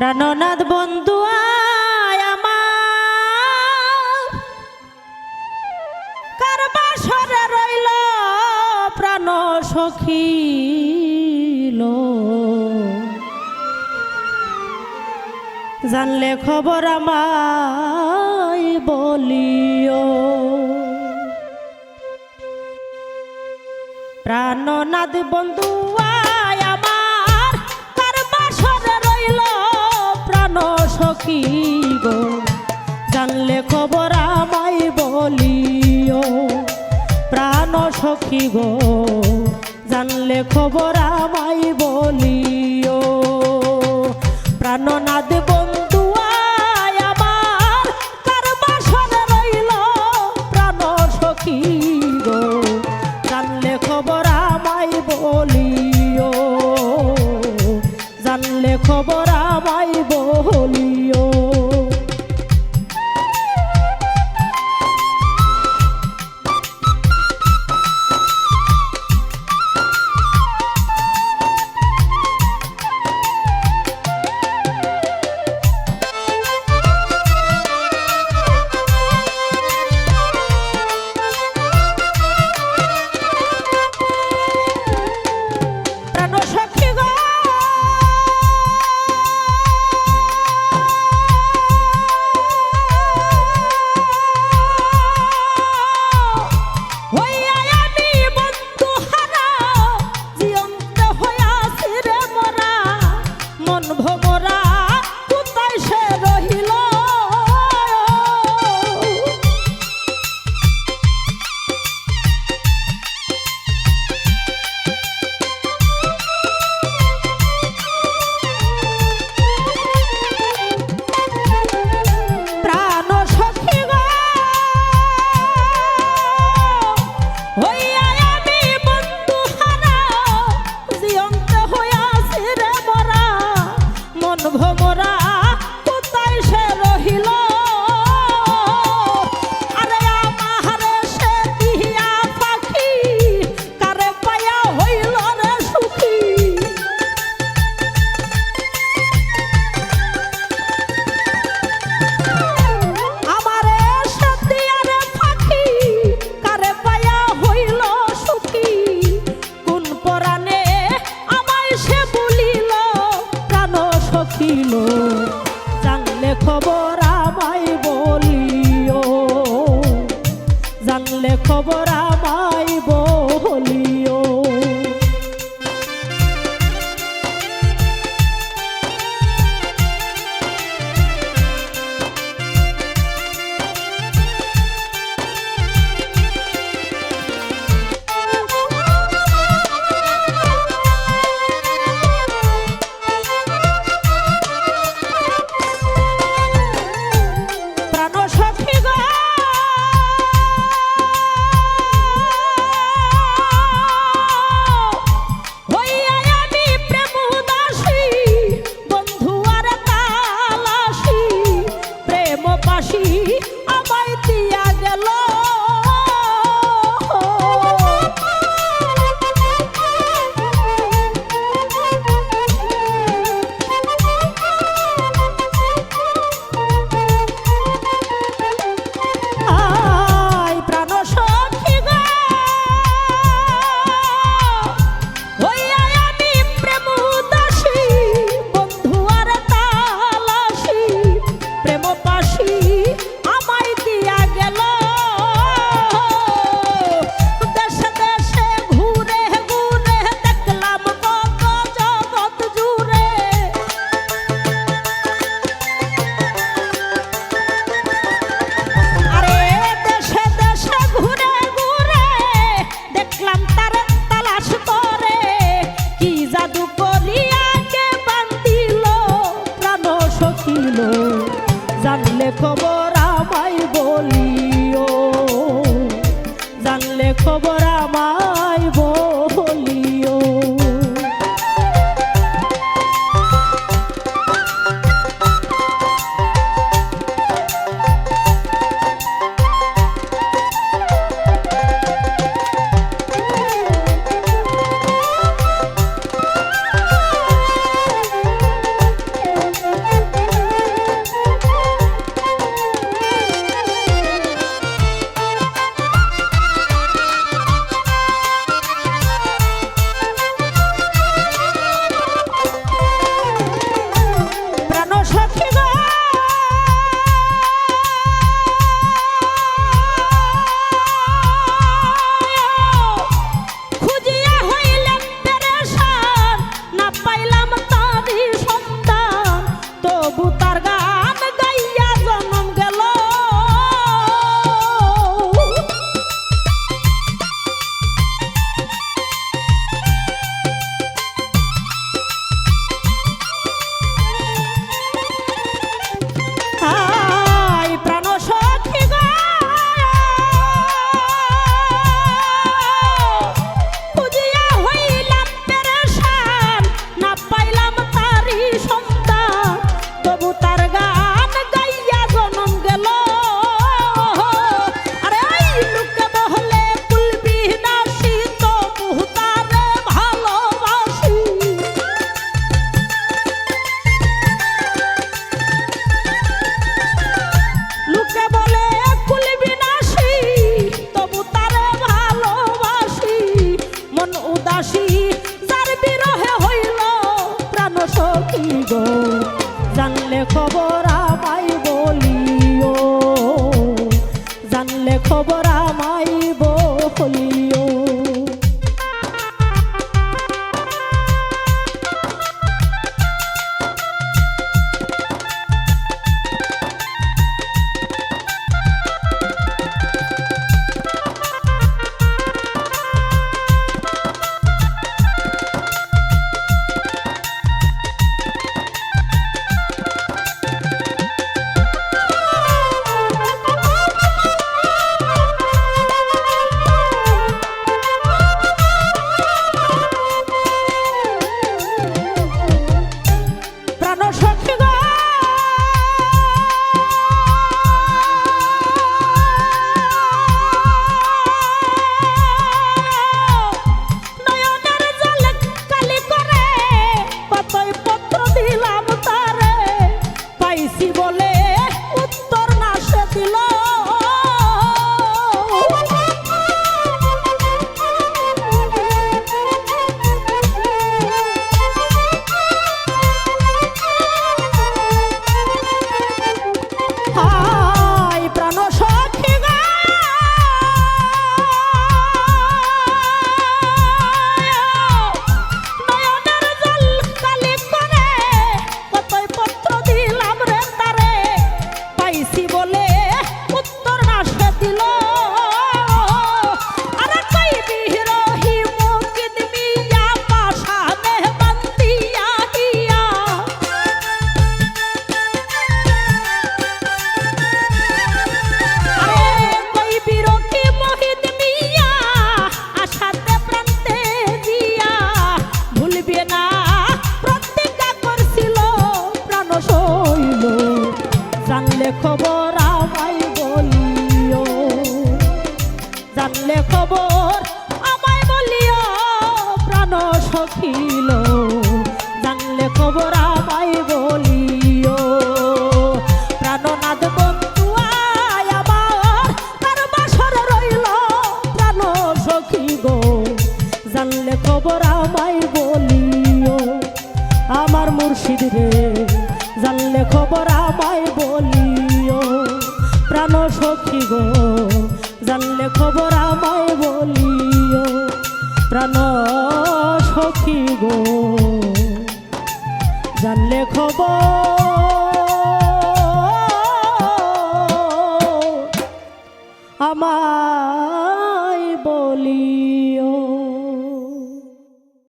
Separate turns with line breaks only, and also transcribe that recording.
প্রাণনাথ বন্ধু আমার। কারবাসরে রইল প্রাণ সখী জানলে খবর আমায় বলিও। প্রাণনাথ বন্ধু আমার। তার বাসরে কি গো? জানলে খবর আমায় বলিও। প্রাণ সখী গো জানলে খবর আমায় বলিও। তার গা জানলে খবর আমায় বলিও। জানলে খবর আমায় বলিও, প্রাণ সখিল। জানলে খবর আমায় বলিও প্রাণনাথ বন্ধু আমার, তার বাসর রইল প্রাণ সখী গো। জানলে খবর আমায় বলিও, আমার মুর্শিদ রে। জানলে খবর আমায় বলিও। প্রাণ সখী গো, জানলে খবর আমায় বলিও। প্রাণ সখী গো, জানলে খবর আমার